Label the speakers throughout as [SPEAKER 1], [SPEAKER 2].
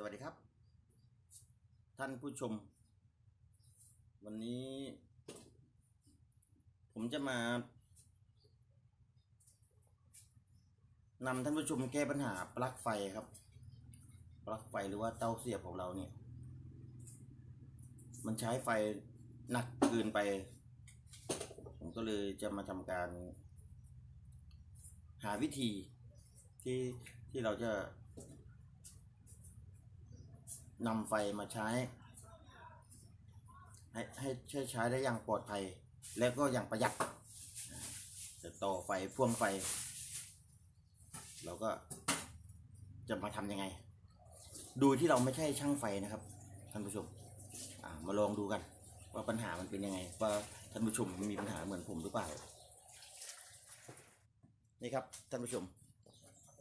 [SPEAKER 1] สวัสดีครับ ท่านผู้ชม วันนี้ ผมจะมานำท่านผู้ชมแก้ปัญหาปลั๊กไฟครับ ปลั๊กไฟหรือว่าเต้าเสียบของเราเนี่ย มันใช้ไฟหนักเกินไป ผมก็เลยจะมาทำการ หาวิธีที่ที่เราจะ นำไฟมาใช้ ให้ให้ใช้ใช้ได้อย่างปลอดภัย และก็อย่างประหยัดจะต่อไฟพ่วงไฟ เราก็จะมาทำยังไง ดูที่เราไม่ใช่ช่างไฟนะครับท่านผู้ชมมาลองดูกันว่าปัญหามันเป็นยังไง ว่าท่านผู้ชมมีปัญหาเหมือนผมหรือเปล่า นี่ครับท่านผู้ชม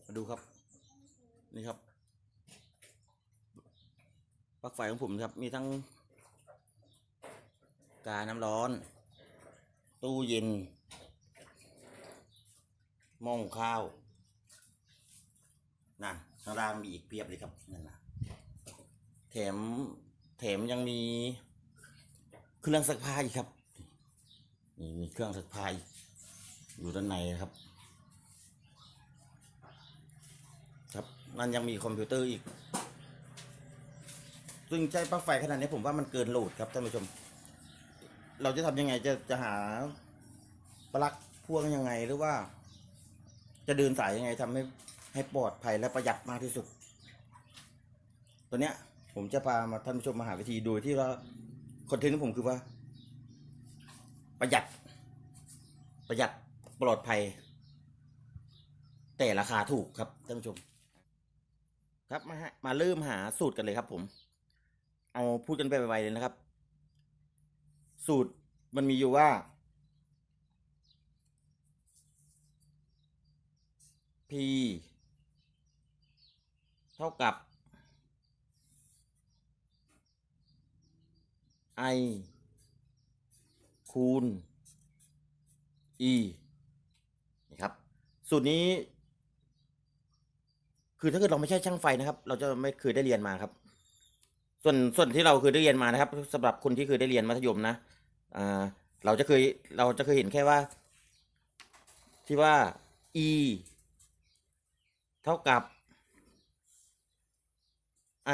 [SPEAKER 1] มาดูครับ นี่ครับ ปลั๊กไฟของผมครับ มีทั้ง กาน้ำร้อน ตู้เย็นหม้อหุงข้าวนั่นข้างล่างมีอีกเพียบเลยครับนั่นนะแถมแถมยังมีเครื่องซักผ้าอีกครับนี่มีเครื่องซักผ้าออยู่ด้านในครับ ครับนั่นยังมีคอมพิวเตอร์อีก ซึ่งใช้ปลั๊กไฟขนาดนี้ผมว่ามันเกินโหลดครับท่านผู้ชม เราจะทำยังไงจะจะหาปลั๊กพ่วงยังไงหรือว่า จะเดินสายยังไงทำให้ให้ปลอดภัยและประหยัดมากที่สุด ตัวเนี้ย ผมจะพามาท่านผู้ชมมาหาวิธีโดยที่ว่าคอนเทนต์ของผมคือว่า ประหยัด ประหยัดปลอดภัย แต่ราคาถูกครับท่านผู้ชม ครับมาฮะมาเริ่มหาสูตรกันเลยครับผม เอาพูดกันไปไวๆเลยนะครับ สูตรมันมีอยู่ว่า P เท่ากับ I คูณ E นี่ครับ สูตรนี้ คือถ้าเกิดเราไม่ใช่ช่างไฟนะครับ เราจะไม่เคยได้เรียนมาครับ ส่วนส่วนที่เราเคยได้เรียนมานะครับสำหรับคนที่เคยได้เรียนมัธยมนะอ่าเราจะเคยเราจะเคยเห็นแค่ว่า ที่ว่า e เท่ากับ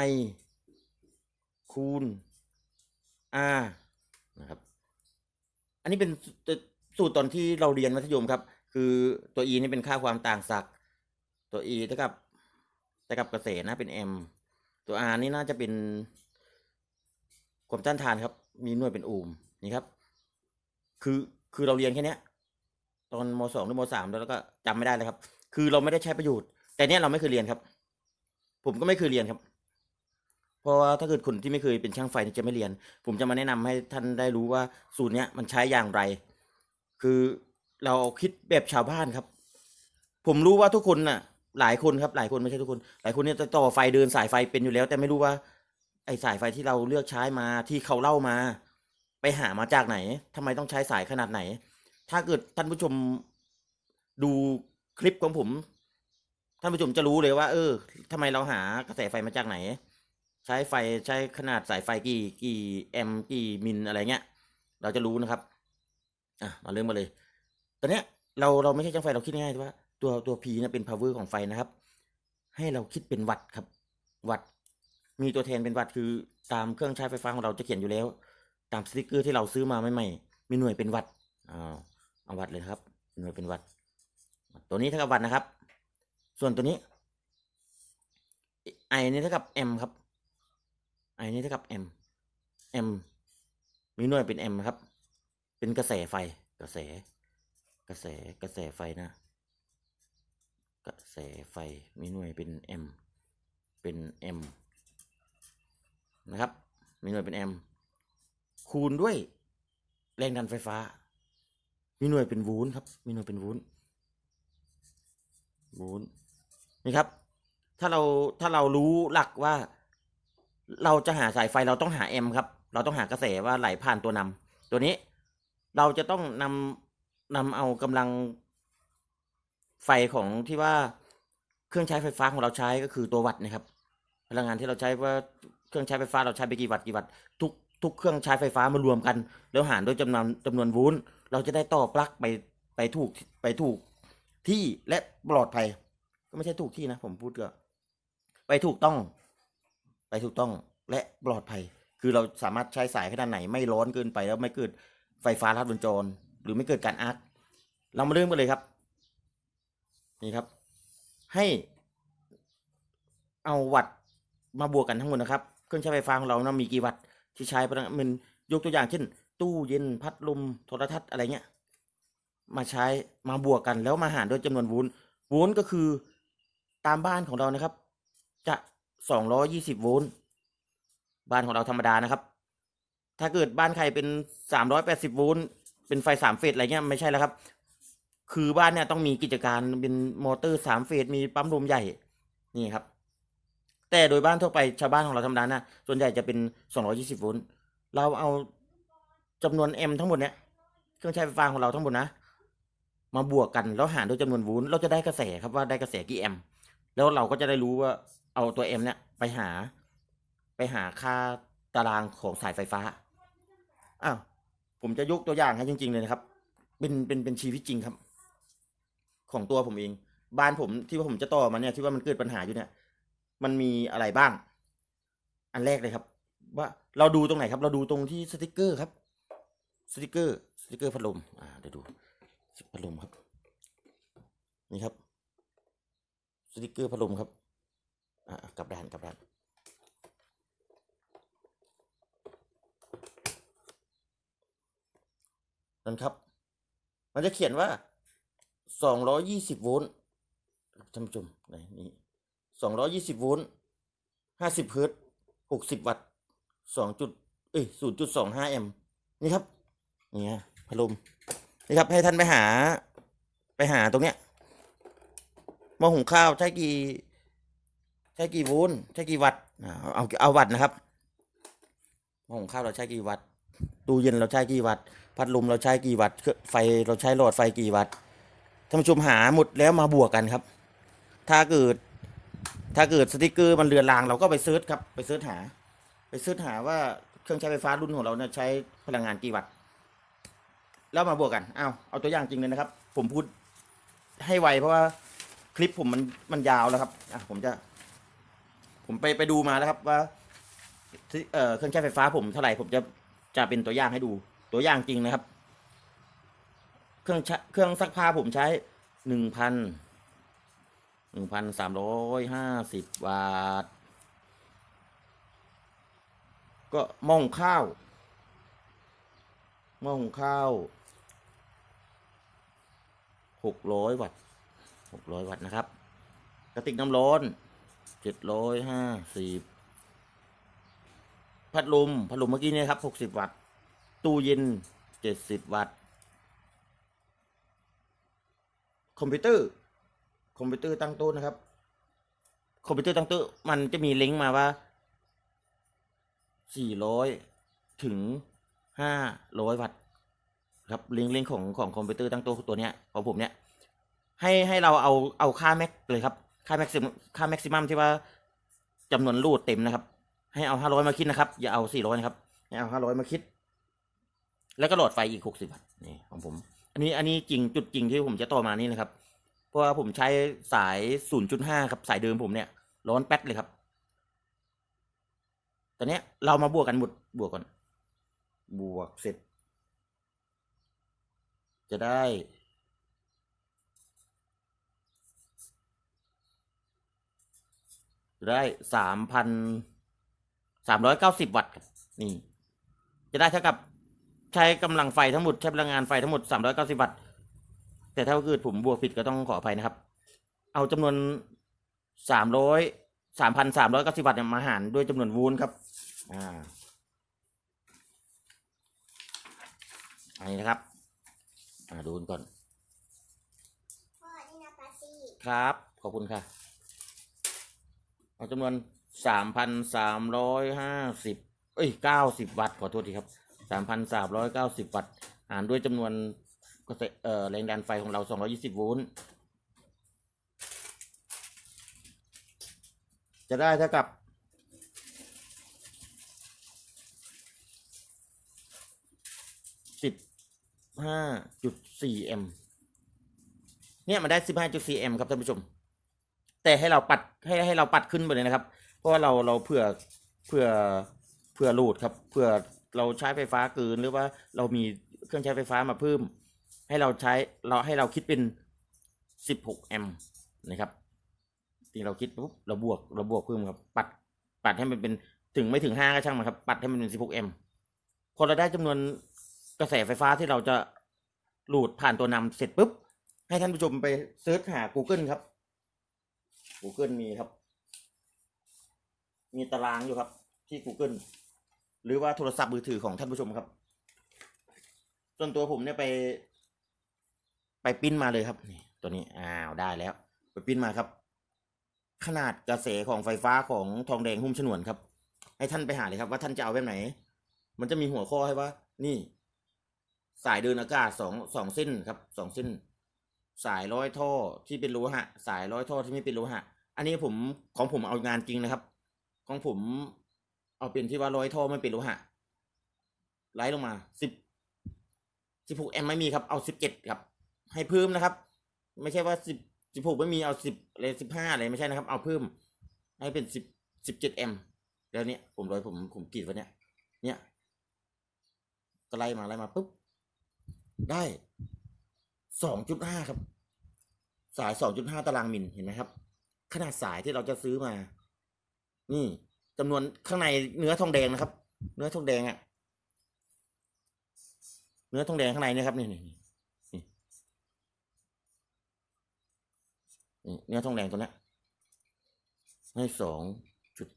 [SPEAKER 1] i คูณ r นะครับ อันนี้เป็นสูตรตอนที่เราเรียนมัธยมครับ คือตัว e นี่เป็นค่าความต่างศักย์ตัว e เท่ากับเท่ากับเกษตรนะเป็น m ตัว r นี่น่าจะเป็น ความต้านทานครับ มีหน่วยเป็นโอห์มนี่ครับ คือคือเราเรียนแค่นี้ตอนมสองหรือมสามแล้วก็จำไม่ได้เลยครับ คือเราไม่ได้ใช้ประโยชน์ แต่เนี้ยเราไม่เคยเรียนครับ ผมก็ไม่เคยเรียนครับ เพราะว่าถ้าเกิดคนที่ไม่เคยเป็นช่างไฟจะไม่เรียน ผมจะมาแนะนำให้ท่านได้รู้ว่าสูตรเนี้ยมันใช้อย่างไร คือเราเอาคิดแบบชาวบ้านครับ ผมรู้ว่าทุกคนน่ะ หลายคนครับ หลายคนไม่ใช่ทุกคน หลายคนเนี่ยจะต่อไฟเดินสายไฟเป็นอยู่แล้ว แต่ไม่รู้ว่า ไอสายไฟที่เราเลือกใช้มาที่เขาเล่ามา ไปหามาจากไหนทำไมต้องใช้สายขนาดไหน ถ้าเกิดท่านผู้ชมดูคลิปของผม ท่านผู้ชมจะรู้เลยว่า เออทำไมเราหากระแสไฟมาจากไหน ใช้ไฟใช้ขนาดสายไฟกี่กี่แอมกี่มิลอะไรเงี้ย เราจะรู้นะครับ อะมาเริ่มมาเลย ตอนเนี้ยเราเราไม่ใช่ช่างไฟเราคิดง่ายๆว่าตัวตัว P เนี่ยเป็น power ของไฟนะครับ ให้เราคิดเป็นวัตต์ครับ วัตต์ มีตัวแทนเป็นวัตต์คือตามเครื่องใช้ไฟฟ้าของเราจะเขียนอยู่แล้ว ตามสติกเกอร์ที่เราซื้อมาใหม่ๆมีหน่วยเป็นวัตต์อ่าเอาวัตต์เลยครับ หน่วยเป็นวัตต์ตัวนี้เท่ากับวัตต์นะครับ ส่วนตัวนี้ I นี่เท่ากับ M ครับ I นี่เท่ากับ M M มีหน่วยเป็น M ครับ เป็นกระแสไฟกระแส กระแสกระแสไฟนะ กระแสไฟมีหน่วยเป็น M เป็น M นะครับ มีหน่วยเป็น M คูณด้วยแรงดันไฟฟ้า มีหน่วยเป็นโวลต์ครับ มีหน่วยเป็นโวลต์โวลต์นี่ครับ ถ้าเราถ้าเรารู้หลักว่า เราจะหาสายไฟเราต้องหา M ครับ เราต้องหากระแสว่าไหลผ่านตัวนำตัวนี้เราจะต้องนำนำเอากำลังไฟของที่ว่าเครื่องใช้ไฟฟ้าของเราใช้ก็คือตัววัตต์นะครับผลังงานที่เราใช้ว่า เครื่องใช้ไฟฟ้าเราใช้ไปกี่วัตต์กี่วัตต์ทุกทุกเครื่องใช้ไฟฟ้ามารวมกัน แล้วหารด้วยจำนวนจำนวนโวลเราจะได้ต่อปลั๊กไปไปถูกไปถูกที่และปลอดภัย ก็ไม่ใช่ถูกที่นะ ผมพูดก็ไปถูกต้อง ไปถูกต้องและปลอดภัย คือเราสามารถใช้สายขนาดไหนไม่ร้อนเกินไปแล้วไม่เกิดไฟฟ้าลัดวงจร หรือไม่เกิดการอาร์คเรามาเริ่มกันเลยครับ นี่ครับ ให้เอาวัตต์มาบวกกันทั้งหมดนะครับ เครื่องใช้ไฟฟ้าของเรานะมีกี่วัตต์ที่ใช้ไปนะมันยกตัวอย่างเช่น ตู้เย็นพัดลมโทรทัศน์อะไรเงี้ยมาใช้มาบวกกันแล้วมาหารด้วยจำนวนโวลต์โวลต์ก็คือตามบ้านของเรานะครับ จะสองร้อยี่สิบโวลต์บ้านของเราธรรมดานะครับ ถ้าเกิดบ้านใครเป็นสามร้อยแปดสิบโวลต์เป็นไฟสามเฟสอะไรเงี้ยไม่ใช่แล้วครับ คือบ้านเนี่ยต้องมีกิจการเป็นมอเตอร์สามเฟสมีปั๊มลมใหญ่นี่ครับ แต่โดยบ้านทั่วไปชาวบ้านของเราธรรมดานะส่วนใหญ่จะเป็นสองร้อยี่สิบโวลต์เราเอาจำนวน M ทั้งหมดเนี่ยเครื่องใช้ไฟฟ้าของเราทั้งหมดนะ มาบวกกันแล้วหารด้วยจำนวนโวลต์เราจะได้กระแสครับว่าได้กระแสกี่แอมป์แล้วเราก็จะได้รู้ว่าเอาตัว M เนี่ยไปหา ไปหาค่าตารางของสายไฟฟ้าอ้าวผมจะยกตัวอย่างให้จริง ๆ เลยนะครับ เป็นเป็นเป็นชีวิตจริงครับ ของตัวผมเอง บ้านผมที่ว่าผมจะต่อมาเนี่ยที่ว่ามันเกิดปัญหาอยู่เนี่ย มันมีอะไรบ้าง อันแรกเลยครับ ว่าเราดูตรงไหนครับ เราดูตรงที่สติกเกอร์ครับ สติกเกอร์ สติกเกอร์พัดลมอ่าเดี๋ยวดูพัดลมครับ นี่ครับ สติกเกอร์พัดลมครับ อ่ากลับด้านกลับด้านนั่นครับ มันจะเขียนว่าสองร้อยี่สิบโวลต์ท่านผู้ชมไหนนี่ สองร้อยี่สิบโวลต์ห้าสิบเฮิร์ตหกสิบวัตต์สองจุดเอ้ยศูนย์จุดสองห้าแอมป์นี่ครับนี่ฮะพัดลมนี่ครับให้ท่านไปหา ไปหาตรงเนี้ยหม้อหุงข้าวใช้กี่ ใช้กี่โวลต์ใช้กี่วัตต์เอาเอาวัตต์นะครับหม้อหุงข้าวเราใช้กี่วัตต์ตู้เย็นเราใช้กี่วัตต์พัดลมเราใช้กี่วัตต์เครื่องไฟเราใช้หลอดไฟกี่วัตต์ท่านผู้ชมหาหมดแล้วมาบวกกันครับ ถ้าเกิด ถ้าเกิดสติกเกอร์มันเรือนรางเราก็ไปเซิร์ชครับไปเซิร์ชหา ไปเซิร์ชหาว่าเครื่องใช้ไฟฟ้ารุ่นของเราเนี่ยใช้พลังงานกี่วัตต์แล้วมาบวกกันเอาเอาตัวอย่างจริงเลยนะครับ ผมพูดให้ไวเพราะว่าคลิปผมมันมันยาวแล้วครับอะผมจะ ผมไปไปดูมาแล้วครับว่าที่เอ่อเครื่องใช้ไฟฟ้าผมเท่าไหร่ผมจะจะเป็นตัวอย่างให้ดู ตัวอย่างจริงนะครับ เครื่องเครื่องซักผ้าผมใช้หนึ่งพัน หนึ่งพันสามร้อยห้าสิบบาท ก็ม้องข้าวม้องข้าวหกร้อยวัตต์หกร้อยวัตต์นะครับ กระติกน้ำร้อนเจ็ดร้อยห้าสิบพัดลมพัดลมเมื่อกี้เนี่ยครับหกสิบวัตต์ ตู้เย็นเจ็ดสิบวัตต์ คอมพิวเตอร์ คอมพิวเตอร์ตั้งโต๊ะนะครับ คอมพิวเตอร์ตั้งโต๊ะมันจะมีลิงก์มาว่าสี่ร้อยถึงห้าร้อยวัตต์ครับลิงก์ลิงก์ของของคอมพิวเตอร์ตั้งโต๊ะตัวเนี้ยของผมเนี้ยให้ให้เราเอาเอาค่าแม็กเลยครับ ค่าแม็กซิมค่าแม็กซิมัมที่ว่าจำนวนรูดเต็มนะครับ ให้เอาห้าร้อยมาคิดนะครับ อย่าเอาสี่ร้อยนะครับ ให้เอาห้าร้อยมาคิด แล้วก็โหลดไฟอีกหกสิบวัตต์นี่ของผม อันนี้อันนี้จริงจุดจริงที่ผมจะต่อมานี่นะครับ ราะว่าผมใช้สาย 0.5 ครับ สายเดิมผมเนี่ย ร้อนแป๊ดเลยครับ ตอนนี้เรามาบวกกันหมดบวกก่อน บวกเสร็จ จะได้ได้สามพันสามร้อยเก้าสิบวัตต์นี่ จะได้เท่ากับใช้กำลังไฟทั้งหมด ใช้พลังงานไฟทั้งหมดสามร้อยเก้าสิบวัตต์ แต่ถ้าเกิดผมบวกผิดก็ต้องขออภัยนะครับ เอาจำนวนสามร้อยสามพันสามร้อยเก้าสิบวัตต์มาหารด้วยจำนวนวูลครับ อ่า อันนี้นะครับ อ่าดูก่อนครับ ขอบคุณค่ะ เอาจำนวนสามพันสามร้อยห้าสิบเอ้ยเก้าสิบวัตต์ขอโทษทีครับสามพันสามร้อยเก้าสิบวัตต์หารด้วยจำนวน กระแสเออแรงดันไฟของเราสองรอยี่สิโวลต์จะได้เท่ากับสิบห้าจุดสี่แอมเนี่ยมันได้สิบห้าจุดสี่แอมครับท่านผู้ชม แต่ให้เราปัดให้ให้เราปัดขึ้นไปเลยนะครับ เพราะว่าเราเราเผื่อเผื่อเผื่อโหลดครับเผื่อเราใช้ไฟฟ้าเกินหรือว่าเรามีเครื่องใช้ไฟฟ้ามาเพิ่ม ให้เราใช้เราให้เราคิดเป็นสิบหกแอมป์นะครับที่เราคิดปุ๊บเราบวกเราบวกเพิ่มครับปัดปัดให้มันเป็นถึงไม่ถึงห้าก็ช่างมันครับ ปัดให้มันเป็นสิบหกแอมป์พอเราได้จำนวนกระแสไฟฟ้าที่เราจะหลูดผ่านตัวนำเสร็จปุ๊บ ให้ท่านผู้ชมไปเซิร์ชหา Google ครับ Google มีครับ มีตารางอยู่ครับ ที่ Google หรือว่าโทรศัพท์มือถือของท่านผู้ชมครับ ส่วนตัวผมเนี่ยไป ไปปิ้นมาเลยครับนี่ตัวนี้อ้าวได้แล้ว ไปปิ้นมาครับ ขนาดกระแสของไฟฟ้าของทองแดงหุ้มฉนวนครับ ให้ท่านไปหาเลยครับ ว่าท่านจะเอาแบบไหน มันจะมีหัวข้อให้ว่า นี่ สายเดินอากาศสองสองเส้นครับสองเส้น สายร้อยท่อที่เป็นโลหะ สายร้อยท่อที่ไม่เป็นโลหะ อันนี้ผมของผมเอางานจริงนะครับ ของผมเอาเป็นที่ว่าร้อยท่อไม่เป็นโลหะไล่ลงมาสิบสิบหกแอมไม่มีครับ เอาสิบเจ็ดครับ ให้เพิ่มนะครับ ไม่ใช่ว่าสิบสิบหกไม่มีเอาสิบอะไรสิบห้าอะไรไม่ใช่นะครับ เอาเพิ่ม ให้เป็นสิบสิบเจ็ดแอมแล้วเนี้ยผมร้อยผมผมกรีดวันเนี้ยเนี่ยก็ไล่มาไล่มาปุ๊บได้สองจุดห้าครับ สายสองจุดห้าตารางมิลเห็นไหมครับ ขนาดสายที่เราจะซื้อมา นี่จำนวนข้างในเนื้อทองแดงนะครับ เนื้อทองแดงอะเนื้อทองแดงข้างในเนี่ยครับนี่นี่นี่ เนื้อทองแดงตัวนี้ให้สองจุด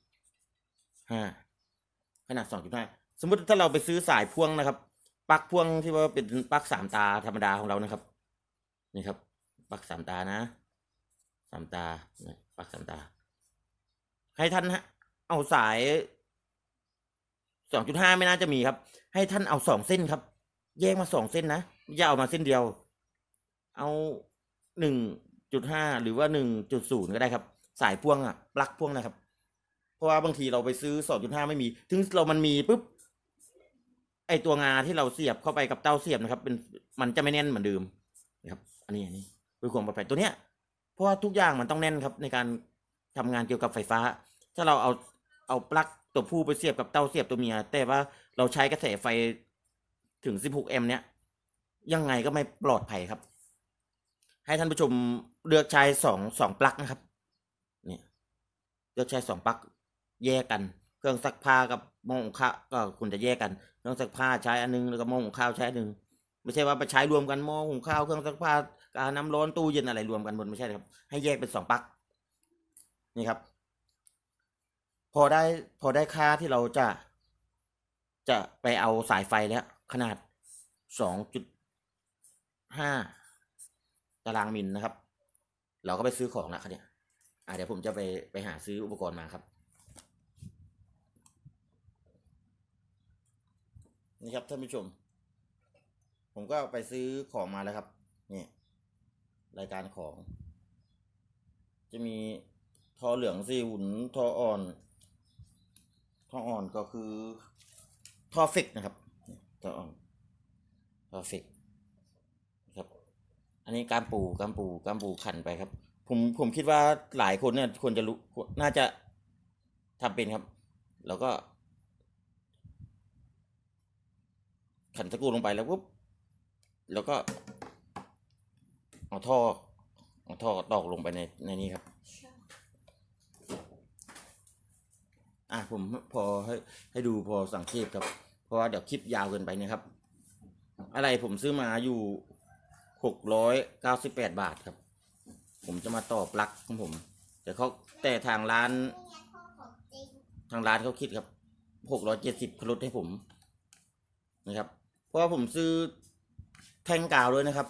[SPEAKER 1] ห้าขนาดสองจุดห้าสมมติถ้าเราไปซื้อสายพ่วงนะครับปลั๊กพ่วงที่ว่าเป็นปลั๊กสามตาธรรมดาของเรานะครับ นี่ครับปลั๊กสามตานะสามตาปลั๊กสามตา ให้ท่านฮะเอาสายสองจุดห้าไม่น่าจะมีครับ ให้ท่านเอาสองเส้นครับ แยกมาสองเส้นนะอย่าเอามาเส้นเดียว เอาหนึ่ง จุดห้าหรือว่าหนึ่งจุดศูนย์ก็ได้ครับ สายพ่วงอะปลั๊กพ่วงนะครับ เพราะว่าบางทีเราไปซื้อสองจุดห้าไม่มี ถึงเรามันมีปุ๊บไอตัวงาที่เราเสียบเข้าไปกับเต้าเสียบนะครับ เป็นมันจะไม่แน่นเหมือนเดิมนะครับ อันนี้อันนี้เพื่อความปลอดภัยตัวเนี้ยเพราะว่าทุกอย่างมันต้องแน่นครับ ในการทำงานเกี่ยวกับไฟฟ้า ถ้าเราเอาเอาปลั๊กตัวผู้ไปเสียบกับเต้าเสียบตัวเมีย แต่ว่าเราใช้กระแสไฟถึง 16 แอมป์เนี้ยยังไงก็ไม่ปลอดภัยครับ ให้ท่านผู้ชมเลือกใช้สองสองปลั๊กนะครับ เนี่ยเลือกใช้สองปลั๊กแยกกัน เครื่องซักผ้ากับหม้อหุงข้าวก็คุณจะแยกกัน เครื่องซักผ้าใช้อันนึงแล้วก็หม้อหุงข้าวใช้อันนึงไม่ใช่ว่าไปใช้รวมกันหม้อหุงข้าวเครื่องซักผ้ากาน้ำร้อนตู้เย็นอะไรรวมกันหมดไม่ใช่ครับ ให้แยกเป็นสองปลั๊กนี่ครับ พอได้พอได้ค่าที่เราจะจะไปเอาสายไฟแล้ว ขนาดสองจุดห้า ตารางมิลนะครับ เราก็ไปซื้อของแล้วครับเนี่ยอ่าเดี๋ยวผมจะไปไปหาซื้ออุปกรณ์มาครับ นี่ครับท่านผู้ชม ผมก็ไปซื้อของมาแล้วครับ นี่ รายการของ จะมีทอเหลืองสีหุ่นทออ่อนทออ่อนก็คือทอฟิกนะครับนี่ทออ่อนทอฟิก อันนี้การปูการปูการปูขันไปครับ ผมผมคิดว่าหลายคนเนี่ยควรจะรู้น่าจะทำเป็นครับ แล้วก็ ขันสกรูลงไปแล้วปุ๊บแล้วก็ เอาท่อเอาท่อตอกลงไปในในนี้ครับอะผมพอให้ให้ดูพอสังเกตครับ เพราะว่าเดี๋ยวคลิปยาวเกินไปเนะครับ อะไรผมซื้อมาอยู่ หกร้อยเก้าสิบแปดบาทครับ ผมจะมาต่อปลั๊กของผม แต่เขาแต่ทางร้าน ทางร้านเขาคิดครับหกร้อยเจ็ดสิบลดให้ผมนะครับ เพราะว่าผมซื้อแท่งกาวด้วยนะครับ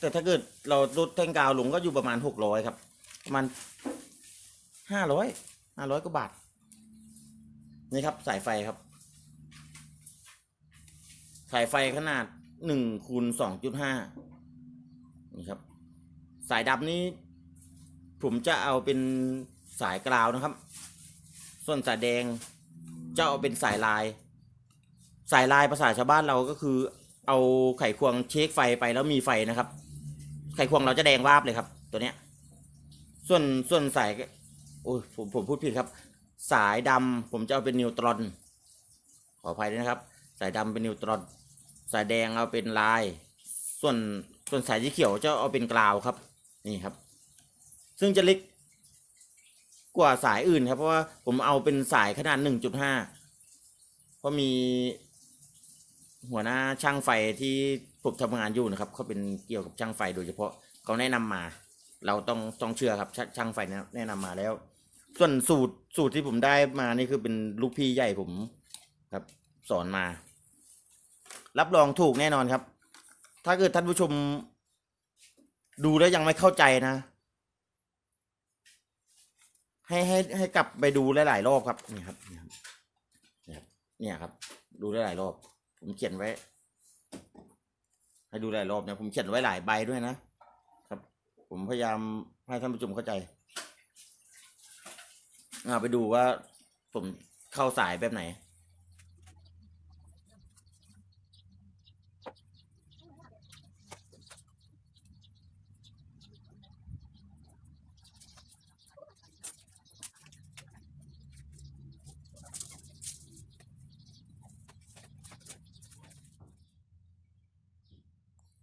[SPEAKER 1] แต่ถ้าเกิดเราลดแท่งกาวลงก็อยู่ประมาณหกร้อยครับ ประมาณห้าร้อยห้าร้อยกว่าบาท นี่ครับ สายไฟครับ สายไฟขนาดหนึ่งคูณสองจุดห้า นี่ครับ สายดำนี้ ผมจะเอาเป็นสายกราวนะครับ ส่วนสายแดงจะเอาเป็นสายลาย สายลายภาษาชาวบ้านเราก็คือ เอาไขควงเช็คไฟไปแล้วมีไฟนะครับ ไขควงเราจะแดงวาบเลยครับ ตัวเนี้ย ส่วนส่วนสายโอ้ยผมผมพูดผิดครับ สายดำผมจะเอาเป็นนิวตรอน ขออภัยด้วยนะครับ สายดำเป็นนิวตรอน สายแดงเอาเป็นลาย ส่วน ส่วนสายสีเขียวจะเอาเป็นกราวครับ นี่ครับ ซึ่งจะเล็กกว่าสายอื่นครับ เพราะว่าผมเอาเป็นสายขนาดหนึ่งจุดห้าเพราะมีหัวหน้าช่างไฟที่ผมทำงานอยู่นะครับเขาเป็นเกี่ยวกับช่างไฟโดยเฉพาะเขาแนะนำมา เราต้องต้องเชื่อครับชช่างไฟแนะแนะนำมาแล้ว ส่วนสูตรสูตรที่ผมได้มานี่คือเป็นลูกพี่ใหญ่ผมครับ สอนมา รับรองถูกแน่นอนครับ ถ้าเกิดท่านผู้ชมดูแล้วยังไม่เข้าใจนะ ให้ให้ให้กลับไปดูหลายๆรอบครับนี่ครับนี่ครับนี่ครับ เนี่ยครับ ดูหลายๆรอบ ผมเขียนไว้ ให้ดูหลายรอบเนี่ยผมเขียนไว้หลายใบด้วยนะครับ ผมพยายามให้ท่านผู้ชมเข้าใจอ่าไปดูว่าผมเข้าสายแบบไหน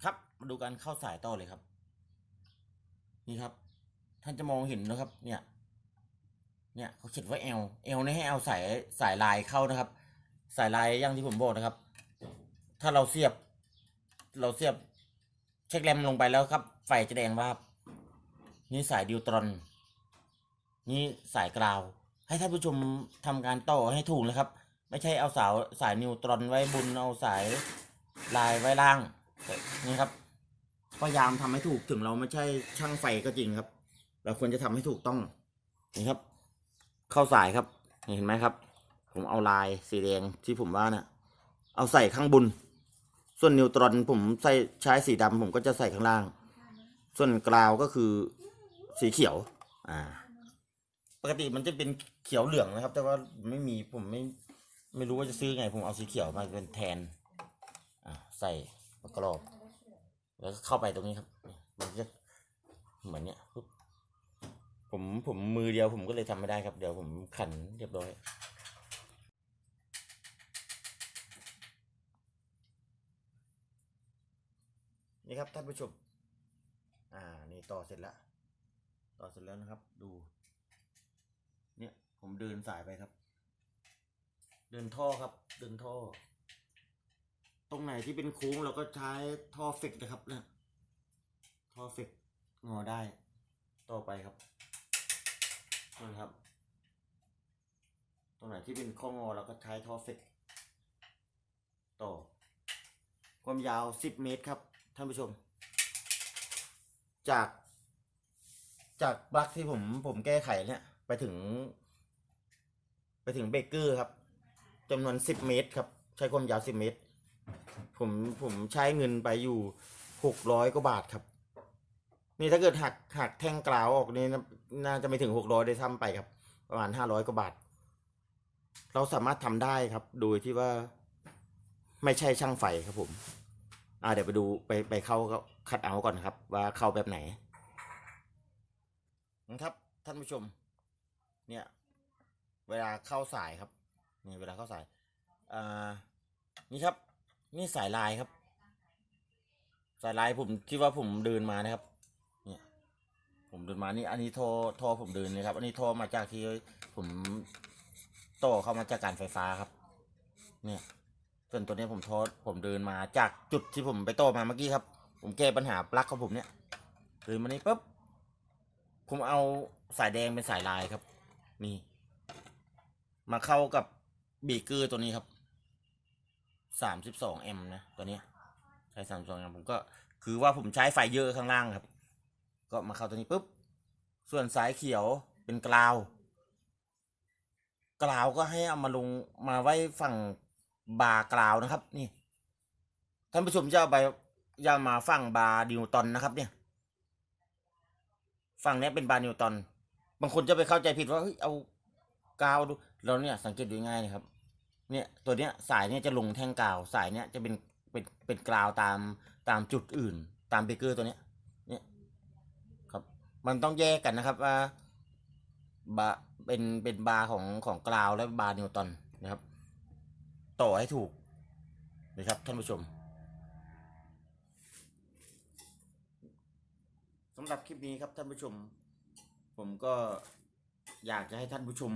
[SPEAKER 1] ครับ มาดูการเข้าสายต่อเลยครับ นี่ครับ ท่านจะมองเห็นนะครับ เนี่ย เนี่ยเขาเขียนว่า L L นี่ให้เอาสายสายลายเข้านะครับ สายลายอย่างที่ผมบอกนะครับ ถ้าเราเสียบ เราเสียบเช็คแรมลงไปแล้วครับ ไฟจะแดงว่านี่สายดิวตรอน นี่สายกราว ให้ท่านผู้ชมทำการต่อให้ถูกนะครับ ไม่ใช่เอาสาวสายนิวตรอนไว้บนเอาสายลายไว้ล่างนี่ครับ พยายามทำให้ถูกถึงเราไม่ใช่ช่างไฟก็จริงครับ เราควรจะทำให้ถูกต้องนี่ครับ เข้าสายครับเห็นไหมครับ ผมเอาลายสีแดงที่ผมว่านะ่ะ เอาใส่ข้างบนส่วนนิวตรอนผมใส่ใช้สีดำผมก็จะใส่ข้างล่าง ส่วนกราวก็คือสีเขียว อ่า ปกติมันจะเป็นเขียวเหลืองนะครับ แต่ว่าไม่มีผมไม่ไม่รู้ว่าจะซื้อไง ผมเอาสีเขียวมาเป็นแทน อ่าใส่ประกรอบ แล้วก็เข้าไปตรงนี้ครับ มันจะเหมือนเนี้ยปุ๊บผมผมมือเดียวผมก็เลยทำไม่ได้ครับ เดี๋ยวผมขันเรียบร้อยนี่ครับท่านผู้ชม อ่า นี่ต่อเสร็จแล้ว ต่อเสร็จแล้วนะครับ ดู เนี่ย ผมเดินสายไปครับ เดินท่อครับ เดินท่อ ตรงไหนที่เป็นโค้งเราก็ใช้ท่อเฟกนะครับนะท่อเฟกงอได้ ต่อไปครับนี่ครับ ตรงไหนที่เป็นข้องอเราก็ใช้ท่อเฟกต่อ ความยาว10เมตรครับท่านผู้ชม จาก จากปลั๊กที่ผมผมแก้ไขเนี่ย ไปถึง ไปถึงเบเกอร์ครับจำนวน10เมตรครับ ใช้ความยาว10เมตร ผมผมใช้เงินไปอยู่หกร้อยกว่าบาทครับ นี่ถ้าเกิดหักหักแท่งกราวออกนี่น่าจะไม่ถึงหกร้อยได้ทำไปครับ ประมาณห้าร้อยกว่าบาท เราสามารถทำได้ครับ โดยที่ว่าไม่ใช่ช่างไฟครับผม อ่าเดี๋ยวไปดูไปไปเข้าคัดเอาก่อนครับ ว่าเข้าแบบไหนนะครับ ท่านผู้ชม เนี่ย เวลาเข้าสายครับนี่เวลาเข้าสายอ่านี่ครับ นี่สายลายครับ สายลายผมที่ว่าผมเดินมานะครับ เนี่ย ผมเดินมานี่อันนี้ท่อท่อผมเดินเลยครับ อันนี้ท่อมาจากที่ผมต่อเข้ามาจากการไฟฟ้าครับ เนี่ย ส่วนตัวนี้ผมทอผมเดินมาจากจุดที่ผมไปต่อมาเมื่อกี้ครับ ผมแก้ปัญหาปลั๊กของผมเนี่ยเดินมานี่ปุ๊บผมเอาสายแดงเป็นสายลายครับ นี่ มาเข้ากับบีเกอร์ตัวนี้ครับ สามสิบสองแอมนะตัวนี้ใช้สามสองแอมผมก็คือว่าผมใช้ไฟเยอะข้างล่างครับ ก็มาเข้าตัวนี้ปุ๊บ ส่วนสายเขียวเป็นกราว กราวก็ให้เอามาลงมาไว้ฝั่งบาร์กราวนะครับ นี่ท่านผู้ชมจะเอาไปย่ามาฝั่งบาร์นิวตันนะครับ เนี่ยฝั่งนี้เป็นบาร์นิวตันบางคนจะไปเข้าใจผิดว่าเฮ้ยเอากาวดูเราเนี่ยสังเกตดูง่ายนะครับ เนี่ยตัวเนี้ยสายเนี่ยจะลงแท่งกาว สายเนี่ยจะเป็นเป็นเป็นกาวตามตามจุดอื่น ตามเบเกอร์ตัวเนี้ยเนี่ยครับมันต้องแยกกันนะครับว่าบาเป็นเป็นบาร์ของของกราวและบาร์นิวตันนะครับ ต่อให้ถูกนะครับท่านผู้ชมสำหรับคลิปนี้ครับท่านผู้ชม ผมก็อยากจะให้ท่านผู้ชม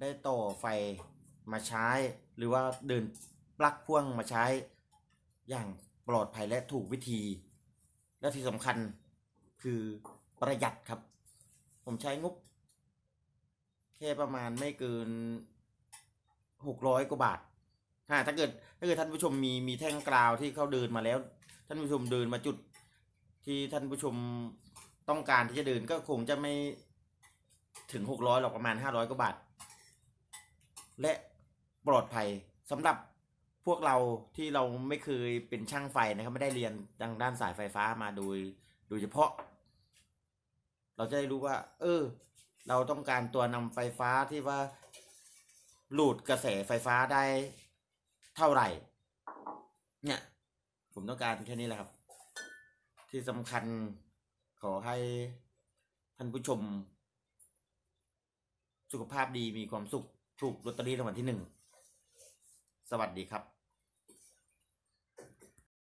[SPEAKER 1] ได้ต่อไฟมาใช้ หรือว่าเดินปลั๊กพ่วงมาใช้ อย่างปลอดภัยและถูกวิธี และที่สำคัญคือประหยัดครับ ผมใช้งบ แค่ประมาณไม่เกินหกร้อยกว่าบาทถ้าถ้าเกิดถ้าเกิดท่านผู้ชมมีมีแท่งกราวที่เขาเดินมาแล้ว ท่านผู้ชมเดินมาจุด ที่ท่านผู้ชมต้องการที่จะเดินก็คงจะไม่ถึงหกร้อยหรอกประมาณห้าร้อยกว่าบาท และปลอดภัยสำหรับพวกเราที่เราไม่เคยเป็นช่างไฟนะครับ ไม่ได้เรียนทางด้านสายไฟฟ้ามาโดย โดยเฉพาะ เราจะได้รู้ว่า เออ เราต้องการตัวนำไฟฟ้าที่ว่าหลูดกระแสไฟฟ้าได้เท่าไหร่ เนี่ย ผมต้องการแค่นี้แหละครับ ที่สำคัญขอให้ท่านผู้ชม สุขภาพดีมีความสุข ถูกลอตเตอรี่รางวัลที่หนึ่ง สวัสดีครับ